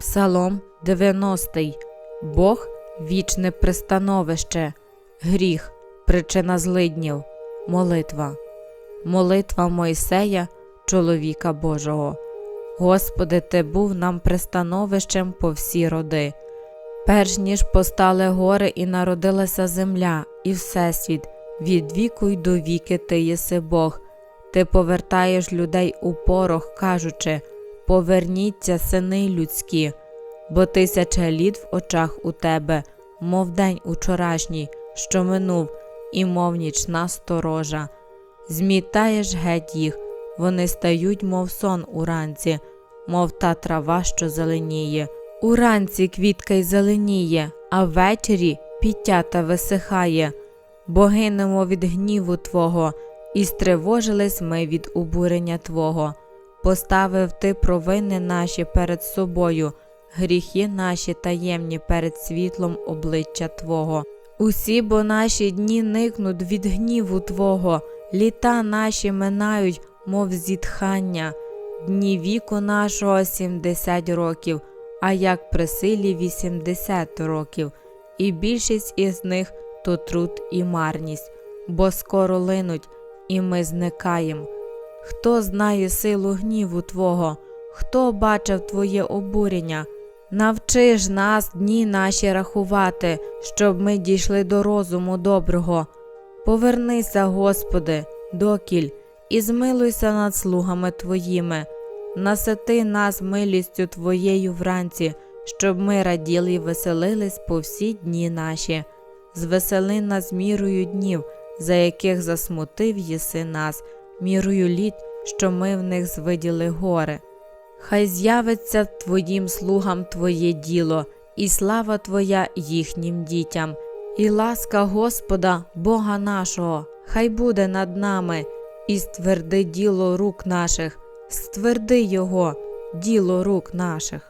Псалом 90. Бог вічне пристановище, гріх, причина злиднів, молитва. Молитва Мойсея, чоловіка Божого. Господи, Ти був нам пристановищем по всі роди. Перш ніж постали гори і народилася земля, і Всесвіт, від віку й до віки Ти єси Бог. Ти повертаєш людей у порох, кажучи Поверніться, сини людські, бо тисяча літ в очах у тебе, мов день учорашній, що минув, і мов нічна сторожа. Змітаєш геть їх, вони стають, мов сон уранці, мов та трава, що зеленіє. Уранці квітка й зеленіє, а ввечері пітята висихає, бо гинемо від гніву Твого, і стривожились ми від обурення Твого. Поставив ти провини наші перед собою, гріхи наші таємні перед світлом обличчя Твого. Усі бо наші дні никнуть від гніву Твого, літа наші минають, мов зітхання, дні віку нашого сімдесят років, а як при силі вісімдесят років, і більшість із них то труд і марність, бо скоро линуть, і ми зникаємо. Хто знає силу гніву Твого, хто бачив Твоє обурення? Навчи ж нас дні наші рахувати, щоб ми дійшли до розуму доброго. Повернися, Господи, докіль, і змилуйся над слугами Твоїми, насити нас милістю Твоєю вранці, щоб ми раділи й веселились по всі дні наші. Звесели нас мірою днів, за яких засмутив єси нас, мірою літ, що ми в них звиділи горе. Хай з'явиться Твоїм слугам Твоє діло, і слава Твоя їхнім дітям, і ласка Господа, Бога нашого, хай буде над нами, і стверди діло рук наших, стверди Його, діло рук наших.